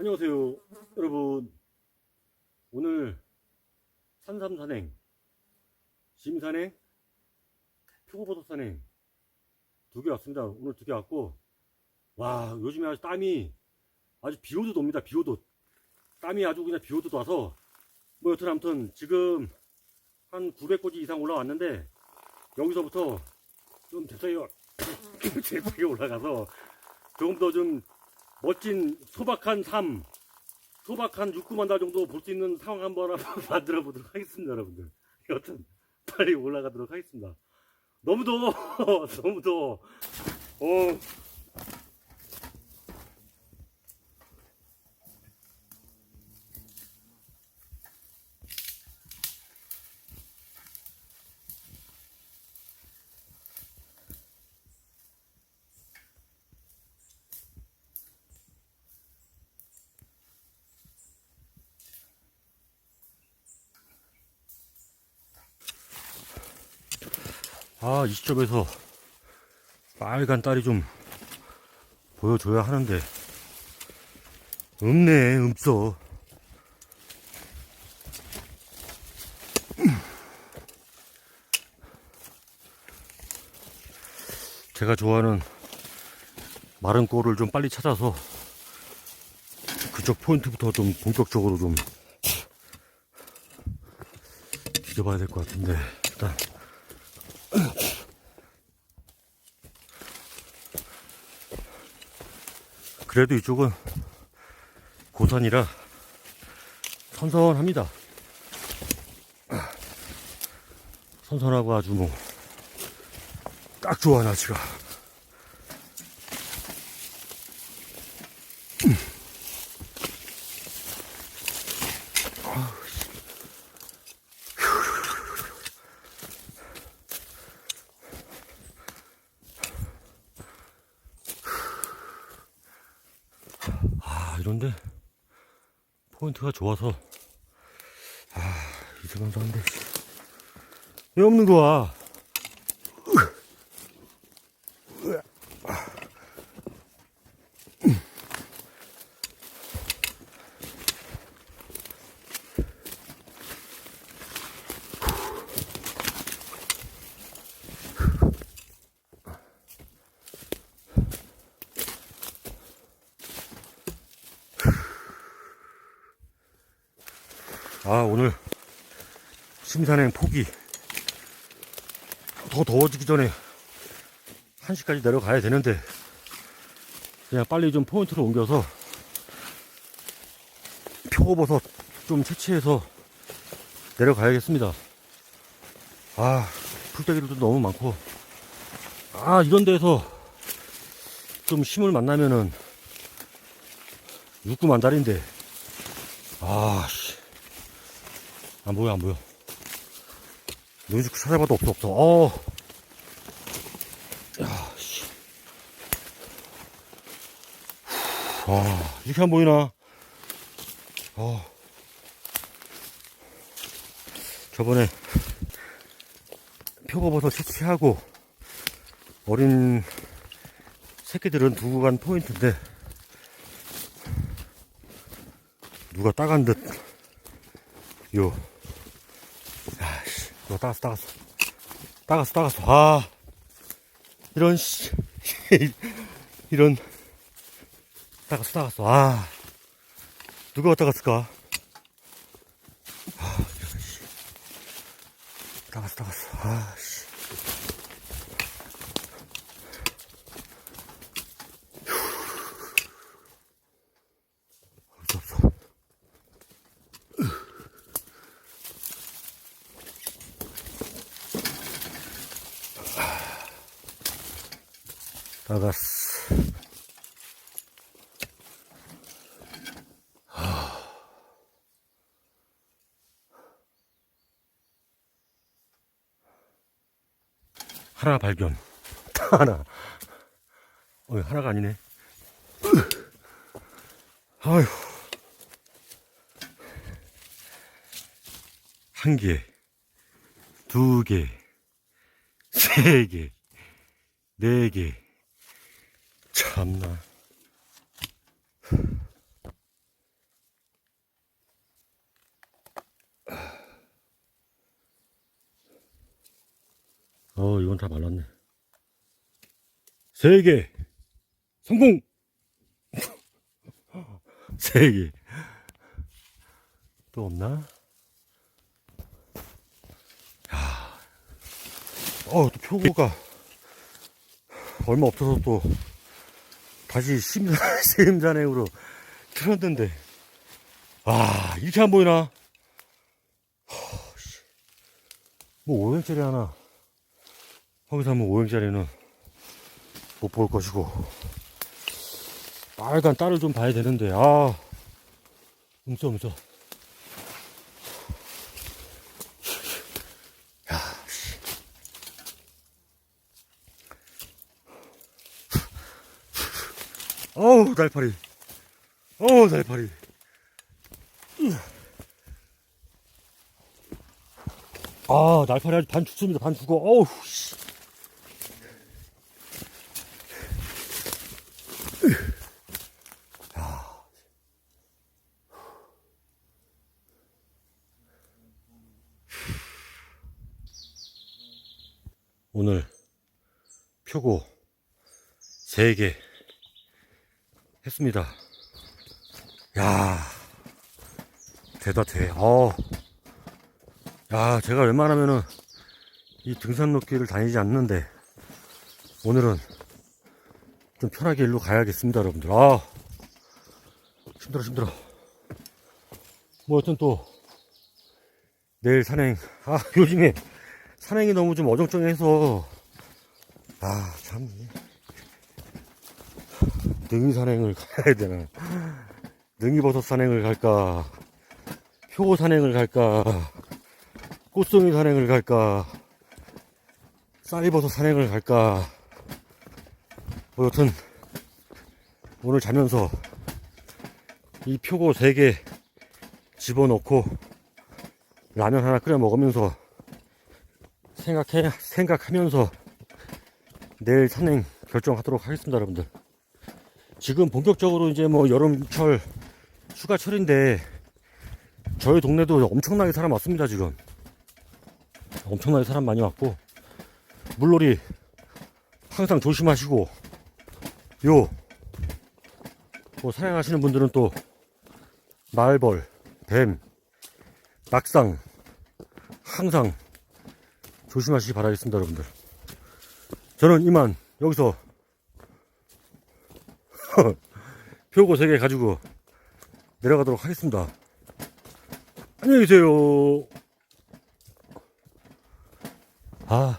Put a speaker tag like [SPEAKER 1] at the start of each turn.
[SPEAKER 1] 안녕하세요 여러분. 오늘 산삼산행 심산행 표고버섯 산행 두 개 왔습니다. 오늘 두 개 왔고 와 요즘에 아주 땀이 아주 비오듯 옵니다 비오듯 땀이 아주 그냥 비오듯 와서 뭐 여튼 아무튼 지금 한 900고지 이상 올라왔는데 여기서부터 좀 대서에 대서에 올라가서 조금 더좀 멋진 소박한 삶, 소박한 육구만달 정도 볼 수 있는 상황 한번 만들어 보도록 하겠습니다, 여러분들. 여튼 빨리 올라가도록 하겠습니다. 너무 더워, 너무 더워. 어. 아, 이 시점에서 빨간 딸이 좀 보여줘야 하는데 없네, 없어. 제가 좋아하는 마른 꼴을 좀 빨리 찾아서 그쪽 포인트부터 좀 본격적으로 좀 뒤져봐야 될 것 같은데 일단 그래도 이쪽은 고산이라 선선합니다. 선선하고 아주 뭐, 딱 좋아, 날씨가. 아, 이런데 포인트가 좋아서 아, 이상한도 한데 왜 없는 거야? 아, 오늘 심산행 포기 더 더워지기 전에 1시까지 내려가야 되는데 그냥 빨리 좀 포인트로 옮겨서 표고버섯 좀 채취해서 내려가야겠습니다. 아, 풀떼기들도 너무 많고 아, 이런 데서 좀 힘을 만나면은 육구 만달인데 아, 씨. 안 보여, 안 보여. 눈좀 찾아봐도 없어, 없어. 어. 야, 씨. 아, 이렇게 안 보이나? 어. 저번에 표고버섯 채취하고 어린 새끼들은 두고 간 포인트인데 누가 따간 듯 요. 야, 씨. 이거 따갔어, 따갔어. 따갔어, 따갔어. 아. 이런, 씨. 이런. 따갔어, 따갔어. 아. 누가 갖다 갔을까? 아, 이런, 씨. 따갔어, 따갔어. 아, 씨. 나갔어. 하나 발견. 하나. 어, 하나가 아니네. 아휴. 한 개, 두 개, 세 개, 네 개. 참나. 어, 이건 다 말랐네. 세 개. 성공! 세 개. 또 없나? 야. 어, 또 표고가 얼마 없어서 또 다시 심산, 세임산행으로 틀었는데, 아, 이렇게 안 보이나? 뭐 5행짜리 하나, 거기서 하면 5행짜리는 못 볼 것이고, 빨간 딸을 좀 봐야 되는데, 아, 음써. 어우, 날파리. 어우, 날파리. 아, 날파리 아주 반 죽습니다. 반 죽어. 어우, 씨. 오늘 표고 3개 했습니다. 야 대다 대. 어. 야, 제가 웬만하면은 이 등산 로길을 다니지 않는데 오늘은 좀 편하게 일로 가야겠습니다, 여러분들. 아, 힘들어, 힘들어. 뭐, 여튼 또 내일 산행. 아, 요즘에 산행이 너무 좀 어정쩡해서 아, 참. 능이 산행을 가야 되나. 능이버섯 산행을 갈까. 표고 산행을 갈까. 꽃송이 산행을 갈까. 쌀이버섯 산행을 갈까. 뭐 여튼, 오늘 자면서 이 표고 3개 집어넣고 라면 하나 끓여 먹으면서 생각해, 생각하면서 내일 산행 결정하도록 하겠습니다, 여러분들. 지금 본격적으로 이제 뭐 여름철 휴가철인데 저희 동네도 엄청나게 사람 왔습니다, 지금. 엄청나게 사람 많이 왔고 물놀이 항상 조심하시고 요, 뭐 사냥하시는 분들은 또 말벌, 뱀, 낙상 항상 조심하시기 바라겠습니다, 여러분들. 저는 이만 여기서 표고 3개 가지고 내려가도록 하겠습니다. 안녕히 계세요. 아.